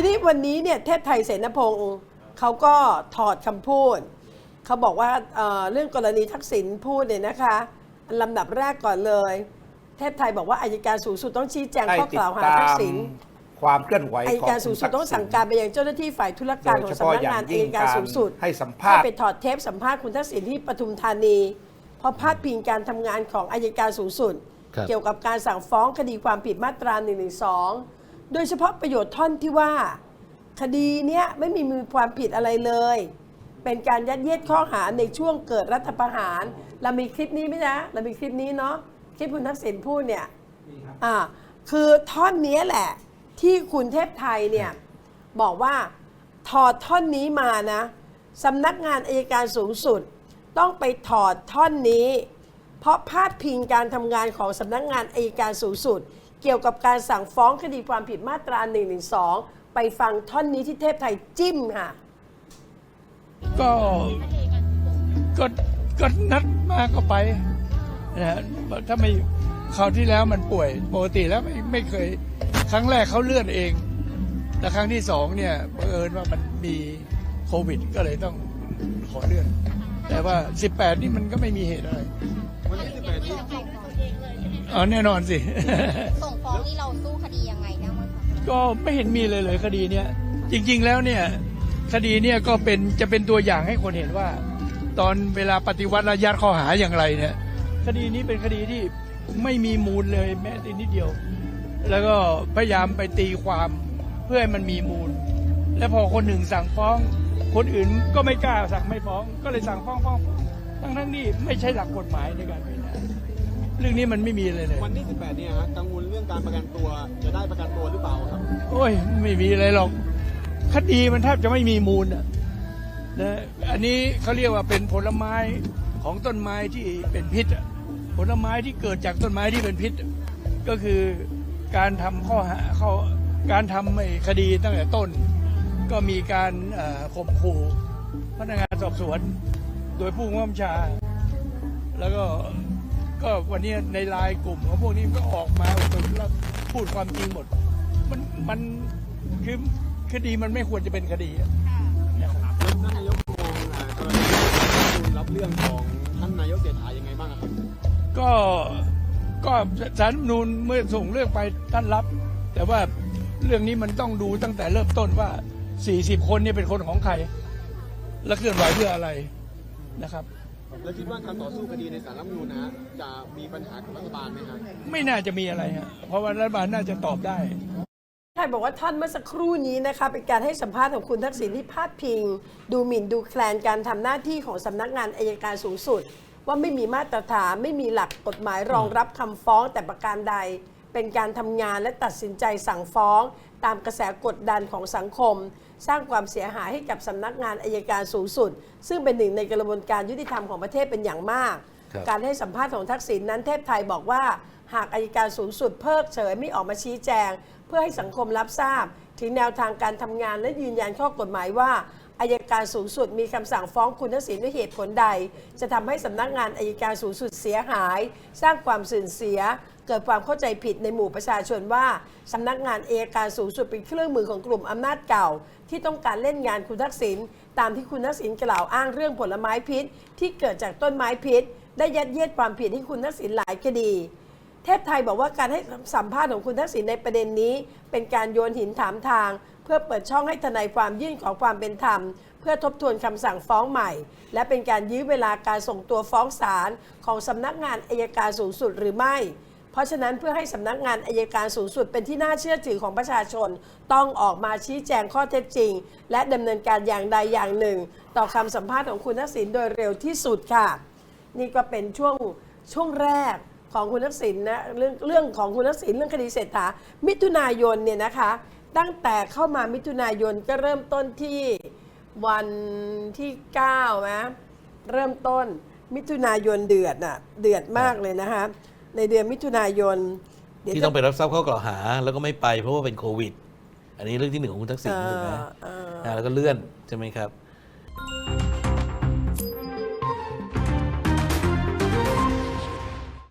ทีนี้วันนี้เนี่ยเทพไทยเสนพงศ์เขาก็ถอดคำพูด เขาบอกว่าเอ่อเรื่องกรณีทักษิณพูดเนี่ยนะคะลำดับแรกก่อนเลย เทพไทยบอกว่าอายการสูงสุดต้องชี้แจงให้ข้อติกดล่าวหาตาทักมษิณความเคลื่อนไหวอายของการสูงสุดต้องสั่งการไปยังเจ้าหน้าที่ฝ่ายธุรการของโดยเฉสำพาะนักงานอย่างยิ่อางยการสูงสุดให้สัมภาษณ์ไปถอดเทปสัมภาษณ์คุณทักษิณที่ปทุมธานีเพราะพาดพิงการทำงานของอายการสูงสุดครับเกี่ยวกับการสั่งฟ้องคดีความผิดมาตรา1นึ โดยเฉพาะประโยชน์ท่อนที่ว่า คดีเนี้ยไม่มีมือความผิดอะไรเลย เป็นการยัดเยียดข้อหาในช่วงเกิดรัฐประหาร เรามีคลิปนี้ไหมนะเรามีคลิปนี้เนาะคลิปคุณทักษิณพูดเนี่ยอ่าคือท่อนนี้แหละ ที่คุณเทพไทยเนี่ยบอกว่าถอดท่อนนี้มานะสำนักงานอายการสูงสุด ต้องไปถอดท่อนนี้ เพราะพาดพิงการทำงานของสำนักงานอายการสูงสุด เกี่ยวกับการสั่งฟ้องคดีความผิดมาตรา1นึไปฟังท่อนนี้ที่เทพไทยจิ้มค่ะ ก็ก็ก็นัดมาก็ไปนะฮะถ้าไม่คราวที่แล้วมันป่วยปกติแล้วไม่ไม่เคย ครั้งแรกเขาเลื่อนเอง แต่ครั้งที่สองเนี่ยบังเอิญว่ามันมีโควิด ก็เลยต้องขอเลื่อน แต่ว่า 18 นี่มันก็ไม่มีเหตุอะไร อ๋อแน่นอนสิ ส่งฟ้องนี่เราสู้คดียังไงได้บ้างคะก็ไม่เห็นมีเลยเลยคดีเนี้ยจริง ๆ แล้วเนี่ยคดีเนี่ยก็เป็นจะเป็นตัวอย่างให้คนเห็นว่า ตอนเวลาปฏิวัติและยัดข้อหาอย่างไรเนี่ยคดีนี้เป็นคดีที่ไม่มีมูลเลยแม้แต่นิดเดียว แล้วก็พยายามไปตีความเพื่อให้มันมีมูล และพอคนหนึ่งสั่งฟ้อง คนอื่นก็ไม่กล้าสั่งไม่ฟ้อง ก็เลยสั่งฟ้องฟ้องฟ้องทั้งทั้งๆที่ไม่ใช่หลักกฎหมายในการพิจารณา เรื่องนี้มันไม่มีเลยเลย วันที่ 18 เนี่ยฮะกังวลเรื่องการประกันตัวจะได้ประกันตัวหรือเปล่าครับ โอ้ย ไม่มีอะไรหรอก คดีมันแทบจะไม่มีมูลอะนะอันนี้เขาเรียกว่าเป็นผลไม้ของต้นไม้ที่เป็นพิษอะผลไม้ที่เกิดจากต้นไม้ที่เป็นพิษอะก็คือการทำข้อหาข้อการทำไอ้คดีตั้งแต่ต้น ก็มีการเอ่อข่มขู่พนักงานสอบสวน โดยผู้บังคับบัญชา แล้วก็ ก็วันนี้ในไลน์กลุ่มของพวกนี้ก็ออกมาแล้วพูดความจริงหมด มันมันคือคดีมันไม่ควรจะเป็นคดีอะนะครับแล้วท่านนายกมองอ่ากรณีที่รับเรื่องของท่านนายกเศรษฐายังไงบ้างอะครับก็ก็สารรัฐธรรมนูนเมื่อส่งเรื่องไปท่านรับ แต่ว่าเรื่องนี้มันต้องดูตั้งแต่เริ่มต้นว่า 40 คนเนี่ยเป็นคนของใคร และเคลื่อนไหวเพื่ออะไรนะครับ แล้วคิดว่าการต่อสู้คดีในศาลรัฐธรรมนูญนะฮะจะมีปัญหากับรัฐบาลไหมฮะไม่น่าจะมีอะไรฮะเพราะว่ารัฐบาลน่าจะตอบได้ใช่บอกว่าท่านเมื่อสักครู่นี้นะคะเป็นการให้สัมภาษณ์ของคุณทักษิณที่พาดพิง ดูหมิ่นดูแคลนการทำหน้าที่ของสำนักงานอายการสูงสุด ว่าไม่มีมาตรฐานไม่มีหลักกฎหมายรองรับคำฟ้องแต่ประการใด เป็นการทำงานและตัดสินใจสั่งฟ้อง ตามกระแสกดดันของสังคม สร้างความเสียหายให้กับสำนักงานอายการสูงสุด ซึ่งเป็นหนึ่งในกระบวนการยุติธรรมของประเทศเป็นอย่างมากครับการให้สัมภาษณ์ของทักษิณนั้นเทพไทยบอกว่า หากอายการสูงสุดเพิกเฉยไม่ออกมาชี้แจง เพื่อให้สังคมรับทราบ ถึงแนวทางการทำงานและยืนยันข้อกฎหมายว่า อายการสูงสุดมีคำสั่งฟ้องคุณทักษิณด้วยเหตุผลใด จะทำให้สำนักงานอายการสูงสุดเสียหาย สร้างความสื่อเสีย เกิดความเข้าใจผิดในหมู่ประชาชนว่าสำนักงานอายการสูงสุดเป็นเครื่องมือของกลุ่มอำนาจเก่า ที่ต้องการเล่นงานคุณทักษิณตามที่คุณทักษิณกล่าวอ้างเรื่องผลไม้พิษ ที่เกิดจากต้นไม้พิษ ได้ยัดเยียดความผิดให้คุณทักษิณหลายคดีเทพไทยบอกว่าการให้สัมภาษณ์ของคุณทักษิณในประเด็นนี้ เป็นการโยนหินถามทาง พื่อเปิดช่องให้ทนายความยื่นขอความเป็นธรรม เพื่อทบทวนคำสั่งฟ้องใหม่ และเป็นการยื้อเวลาการส่งตัวฟ้องศาลของสำนักงานอายการสูงสุดหรือไม่ เพราะฉะนั้นเพื่อให้สำนักงานอายการสูงสุดเป็นที่น่าเชื่อถือของประชาชน ต้องออกมาชี้แจงข้อเท็จจริง และดำเนินการอย่างใดอย่างหนึ่ง ต่อคำสัมภาษณ์ของคุณทักษิณโดยเร็วที่สุดค่ะ นี่ก็เป็นช่วงช่วงแรกของคุณทักษิณนะเรื่องเรื่องของคุณทักษิณเรื่องคดีเศรษฐามิถุนายนเนี่ยนะคะ ตั้งแต่เข้ามามิถุนายนก็เริ่มต้นที่วันที่9นะเริ่มต้นมิถุนายนเดือดน่ะเดือดมากเลยนะคะในเดือนมิถุนายนเดี๋ยวที่จะต้องไปรับทราบข้อกล่าวหา แล้วก็ไม่ไปเพราะว่าเป็นโควิด อันนี้เรื่องที่หนึ่งของคุณทักษิณถูกไหมเออเอออ่าแล้วก็เลื่อนใช่ไหมครับ